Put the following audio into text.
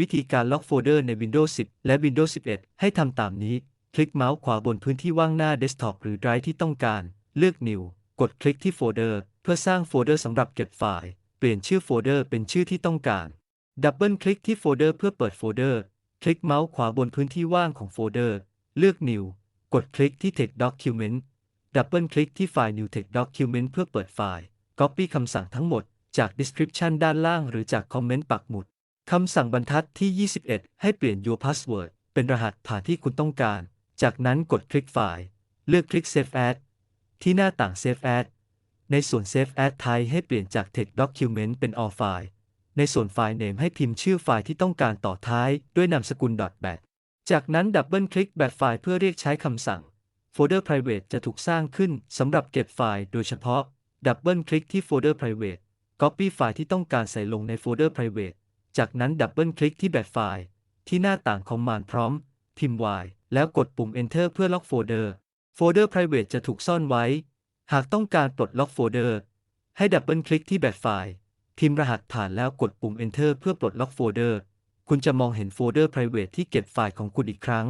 วิธีการล็อกโฟลเดอร์ใน Windows 10 และ Windows 11 ให้ทำตามนี้ คลิกเมาส์ขวาบนพื้นที่ว่างหน้าเดสก์ท็อปหรือไดรฟ์ที่ต้องการ เลือก New กดคลิกที่โฟลเดอร์เพื่อสร้างโฟลเดอร์สำหรับเก็บไฟล์ เปลี่ยนชื่อโฟลเดอร์เป็นชื่อที่ต้องการ ดับเบิลคลิกที่โฟลเดอร์เพื่อเปิดโฟลเดอร์ คลิกเมาส์ขวาบนพื้นที่ว่างของโฟลเดอร์ เลือก New กดคลิกที่ Text Document ดับเบิลคลิกที่ไฟล์ New Text Document เพื่อเปิดไฟล์ Copy คำสั่งทั้งหมดจาก Description ด้านล่างหรือจากคอมเมนต์ปักหมุด คำสั่งบรรทัดที่ 21 ให้เปลี่ยน Your Password เป็นรหัสผ่านที่คุณต้องการ จากนั้นกดคลิกไฟล์เลือกคลิก Save As ที่หน้าต่าง Save As ในส่วน Save As Type ให้เปลี่ยนจาก Text Document เป็น All File ในส่วนไฟล์ Name ให้พิมพ์ชื่อไฟล์ที่ต้องการต่อท้ายด้วยนามสกุล .bat จากนั้นดับเบิลคลิก bat ไฟล์เพื่อเรียกใช้คำสั่งโฟลเดอร์ private จะถูกสร้างขึ้นสำหรับเก็บไฟล์โดยเฉพาะ ดับเบิลคลิกที่โฟลเดอร์ private copy ไฟล์ที่ต้องการใส่ลงในโฟลเดอร์ private จากนั้นดับเบิลคลิกที่แบทไฟล์ที่หน้าต่างคอมมานด์พร้อม พิมพ์ y แล้วกดปุ่ม enter เพื่อล็อกโฟลเดอร์ โฟลเดอร์ private จะถูกซ่อนไว้ หากต้องการปลดล็อกโฟลเดอร์ ให้ดับเบิลคลิกที่แบทไฟล์พิมพ์รหัสผ่านแล้วกดปุ่ม enter เพื่อปลดล็อกโฟลเดอร์ คุณจะมองเห็นโฟลเดอร์ private ที่เก็บไฟล์ของคุณอีกครั้ง